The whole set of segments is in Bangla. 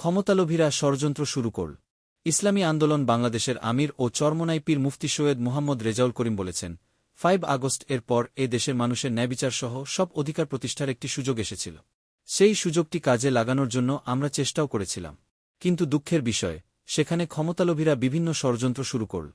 ক্ষমতালোভীরা ষড়যন্ত্র শুরু করল ইসলামী আন্দোলন বাংলাদেশের আমির ও চরমনাই পীর মুফতি সৈয়দ মোহাম্মদ রেজাউল করিম বলেছেন, ফাইভ আগস্ট এর পর এ দেশের মানুষের ন্যায়বিচারসহ সব অধিকার প্রতিষ্ঠার একটি সুযোগ এসেছিল। সেই সুযোগটি কাজে লাগানোর জন্য আমরা চেষ্টাও করেছিলাম। কিন্তু দুঃখের বিষয়, সেখানে ক্ষমতালোভীরা বিভিন্ন ষড়যন্ত্র শুরু করল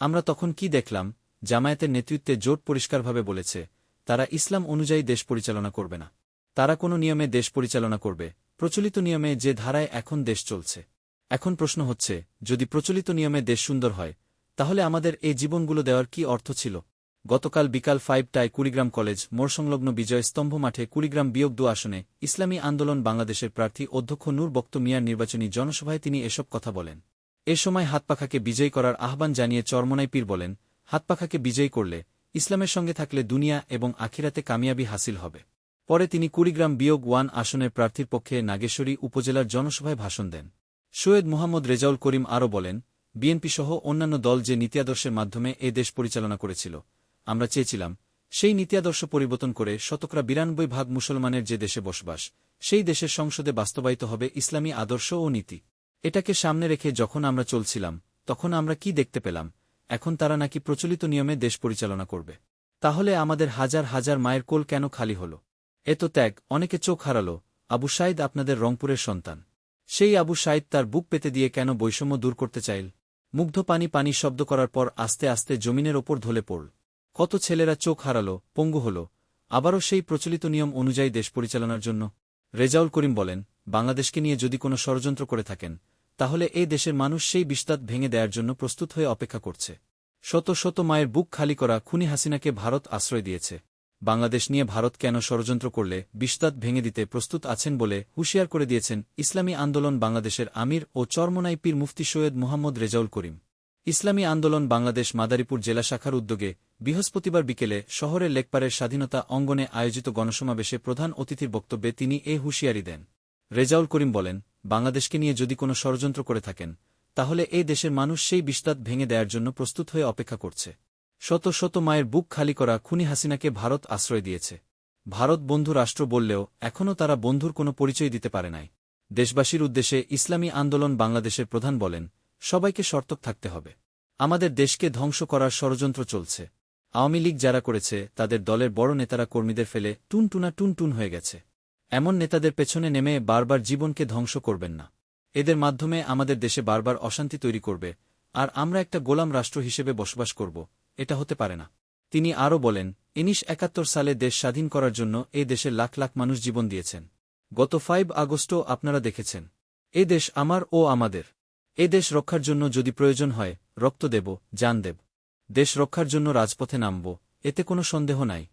আমরা তখন কি দেখলাম, জামায়াতের নেতৃত্বে জোট পরিষ্কারভাবে বলেছে, তারা ইসলাম অনুযায়ী দেশ পরিচালনা করবে না। তারা কোনো নিয়মে দেশ পরিচালনা করবে প্রচলিত নিয়মে যে ধারায় এখন দেশ চলছে। এখন প্রশ্ন হচ্ছে, যদি প্রচলিত নিয়মে দেশ সুন্দর হয়, তাহলে আমাদের এই জীবনগুলো দেওয়ার কি অর্থ ছিল? গতকাল বিকাল ফাইভটায় কুড়িগ্রাম কলেজ মোড়সংলগ্ন বিজয় স্তম্ভ মাঠে কুড়িগ্রাম বিয়োগ দু আসনে ইসলামী আন্দোলন বাংলাদেশের প্রার্থী অধ্যক্ষ নূর বক্ত মিয়ার নির্বাচনী জনসভায় তিনি এসব কথা বলেন। এ সময় হাতপাখাকে বিজয়ী করার আহ্বান জানিয়ে চরমনাই পীর বলেন, হাতপাখাকে বিজয়ী করলে ইসলামের সঙ্গে থাকলে দুনিয়া এবং আখিরাতে কামিয়াবি হাসিল হবে। পরে তিনি কুড়িগ্রাম বিয়োগ ওয়ান আসনের প্রার্থীর পক্ষে নাগেশ্বরী উপজেলার জনসভায় ভাষণ দেন। সৈয়দ মোহাম্মদ রেজাউল করিম আরও বলেন বিএনপিসহ অন্যান্য দল যে নীতিয়াদর্শের মাধ্যমে এ দেশ পরিচালনা করেছিল, আমরা চেয়েছিলাম, সেই নীতিয়াদর্শ পরিবর্তন করে শতকরা বিরানব্বই ভাগ মুসলমানের যে দেশে বসবাস, সেই দেশের সংসদে বাস্তবায়িত হবে ইসলামী আদর্শ ও নীতি। এটাকে সামনে রেখে যখন আমরা চলছিলাম, তখন আমরা কি দেখতে পেলাম, এখন তারা নাকি প্রচলিত নিয়মে দেশ পরিচালনা করবে। তাহলে আমাদের হাজার হাজার মায়ের কোল কেন খালি হল? এত ত্যাগ, অনেকে চোখ হারাল, আবু সাইদ আপনাদের রংপুরের সন্তান। সেই আবু সাইদ তার বুক পেতে দিয়ে কেন বৈষম্য দূর করতে চাইল? মুগ্ধ পানি পানি শব্দ করার পর আস্তে আস্তে জমিনের ওপর ঢলে পড়ল। কত ছেলেরা চোখ হারাল, পঙ্গু হল। আবারও সেই প্রচলিত নিয়ম অনুযায়ী দেশ পরিচালনার জন্য। রেজাউল করিম বলেন, বাংলাদেশকে নিয়ে যদি কোনো ষড়যন্ত্র করে থাকেন, তাহলে এই দেশের মানুষ সেই বিস্তাদ ভেঙে দেওয়ার জন্য প্রস্তুত হয়ে অপেক্ষা করছে। শত শত মায়ের বুক খালি করা খুনি হাসিনাকে ভারত আশ্রয় দিয়েছে। বাংলাদেশ নিয়ে ভারত কেন ষড়যন্ত্র করলে বিস্তাদ ভেঙে দিতে প্রস্তুত আছেন বলে হুঁশিয়ার করে দিয়েছেন ইসলামী আন্দোলন বাংলাদেশের আমির ও চরমনাই পীর মুফতি সৈয়দ মোহাম্মদ রেজাউল করিম। ইসলামী আন্দোলন বাংলাদেশ মাদারীপুর জেলা শাখার উদ্যোগে বৃহস্পতিবার বিকেলে শহরের লেকপারের স্বাধীনতা অঙ্গনে আয়োজিত গণসমাবেশে প্রধান অতিথির বক্তব্যে তিনি এ হুঁশিয়ারি দেন। রেজাউল করিম বলেন, বাংলাদেশকে নিয়ে যদি কোনো ষড়যন্ত্র করে থাকেন, তাহলে এই দেশের মানুষ সেই বিস্তাদ ভেঙে দেওয়ার জন্য প্রস্তুত হয়ে অপেক্ষা করছে। শত শত মায়ের বুক খালি করা খুনি হাসিনাকে ভারত আশ্রয় দিয়েছে। ভারত বন্ধু রাষ্ট্র বললেও এখনও তারা বন্ধুর কোনো পরিচয় দিতে পারে নাই। দেশবাসীর উদ্দেশ্যে ইসলামী আন্দোলন বাংলাদেশের প্রধান বলেন, সবাইকে সর্তক থাকতে হবে। আমাদের দেশকে ধ্বংস করার ষড়যন্ত্র চলছে। আওয়ামী লীগ যারা করেছে, তাদের দলের বড় নেতারা কর্মীদের ফেলে টুনটুনা টুনটুন হয়ে গেছে। এমন নেতাদের পেছনে নেমে বারবার জীবনকে ধ্বংস করবেন না। এদের মাধ্যমে আমাদের দেশে বারবার অশান্তি তৈরি করবে, আর আমরা একটা গোলাম রাষ্ট্র হিসেবে বসবাস করব। এটা হতে পারে না। তিনি আরও বলেন ইনিশ একাত্তর সালে দেশ স্বাধীন করার জন্য এ দেশের লাখ লাখ মানুষ জীবন দিয়েছেন। গত ফাইভ আগস্টও আপনারা দেখেছেন। এ দেশ আমার ও আমাদের। এ দেশ রক্ষার জন্য যদি প্রয়োজন হয়, রক্ত দেব জান দেব। দেশ রক্ষার জন্য রাজপথে নামব, এতে কোনো সন্দেহ নাই।